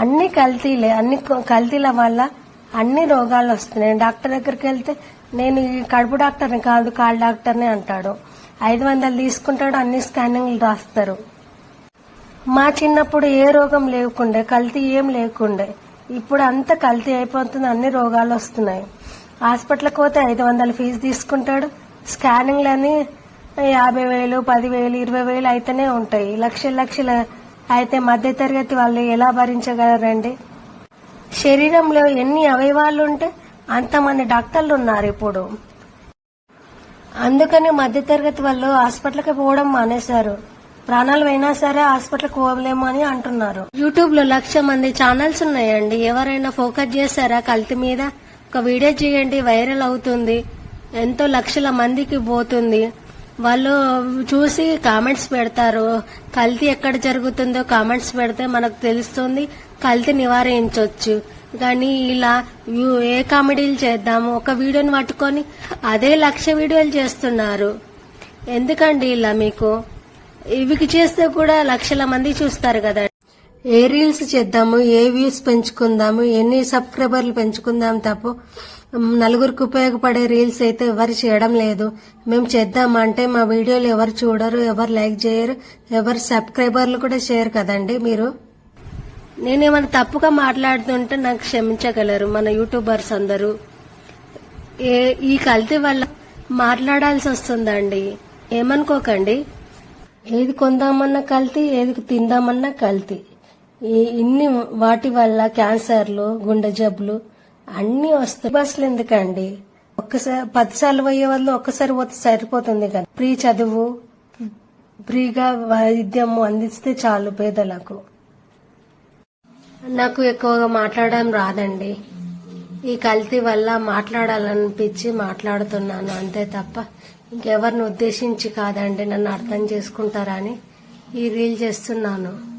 అన్ని కల్తీలే అన్ని కల్తీల వల్ల అన్ని రోగాలు వస్తున్నాయి. డాక్టర్ దగ్గరికి వెళ్తే నేను ఈ కడుపు డాక్టర్ని కాదు కాళ్ళ డాక్టర్ని అంటాడు. ఐదు వందలు తీసుకుంటాడు అన్ని స్కానింగ్లు రాస్తారు. మా చిన్నప్పుడు ఏ రోగం లేకుండే కల్తీ ఏం లేకుండే ఇప్పుడు అంతా కల్తీ అయిపోతుంది అన్ని రోగాలు వస్తున్నాయి. హాస్పిటల్కి పోతే ఐదు వందలు ఫీజు తీసుకుంటాడు. స్కానింగ్లని యాభై వేలు పదివేలు ఇరవై వేలు అయితేనే ఉంటాయి. లక్షల లక్షల అయితే మధ్యతరగతి వాళ్ళు ఎలా భరించగలరండి? శరీరంలో ఎన్ని అవయవాలు ఉంటే అంతమంది డాక్టర్లు ఉన్నారు ఇప్పుడు. అందుకని మధ్యతరగతి వాళ్ళు హాస్పిటల్కి పోవడం మానేశారు. ప్రాణాలు అయినా సరే హాస్పిటల్కి పోలేము అని అంటున్నారు. యూట్యూబ్లో లక్ష మంది ఛానల్స్ ఉన్నాయండి. ఎవరైనా ఫోకస్ చేశారా కల్తీ మీద? ఒక వీడియో చేయండి వైరల్ అవుతుంది. ఎంతో లక్షల మందికి పోతుంది. వాళ్ళు చూసి కామెంట్స్ పెడతారు. కల్తీ ఎక్కడ జరుగుతుందో కామెంట్స్ పెడితే మనకు తెలుస్తుంది కల్తీ నివారించవచ్చు కానీ ఇలా ఏ కామెడీలు చేద్దాము? ఒక వీడియోని పట్టుకొని అదే లక్ష వీడియోలు చేస్తున్నారు. ఎందుకండి ఇలా మీకు? ఇవికి చేస్తే కూడా లక్షల మంది చూస్తారు కదా. ఏ రీల్స్ చేద్దాము ఏ వ్యూస్ పెంచుకుందాము ఎన్ని సబ్స్క్రైబర్లు పెంచుకుందాం తప్ప నలుగురికి ఉపయోగపడే రీల్స్ అయితే ఎవరు చేయడం లేదు. మేము చేద్దామంటే మా వీడియోలు ఎవరు చూడరు ఎవరు లైక్ చేయరు ఎవరు సబ్స్క్రైబర్లు కూడా చేయరు కదండి మీరు? నేనేమైనా తప్పుగా మాట్లాడుతుంటే నాకు క్షమించగలరు మన యూట్యూబర్స్ అందరూ. ఏ ఈ కల్తీ వల్ల మాట్లాడాల్సి వస్తుందండి. ఏమనుకోకండి. ఏది కొందామన్నా కల్తీ ఏది తిందామన్నా కల్తీ. ఈ ఇన్ని వాటి వల్ల క్యాన్సర్లు గుండె జబ్బులు అన్ని వస్తాయి. బస్సులు ఎందుకండి? ఒక్కసారి పదిసార్లు పోయే వాళ్ళు ఒక్కసారి పోతే సరిపోతుంది కదా. ఫ్రీ చదువు ఫ్రీగా వైద్యం అందిస్తే చాలు పేదలకు. నాకు ఎక్కువగా మాట్లాడడం రాదండి. ఈ కల్తీ వల్ల మాట్లాడాలనిపించి మాట్లాడుతున్నాను అంతే తప్ప ఇంకెవరిని ఉద్దేశించి కాదండి నన్ను అర్థం చేసుకుంటారని. ఈ రీల్ చేస్తున్నాను.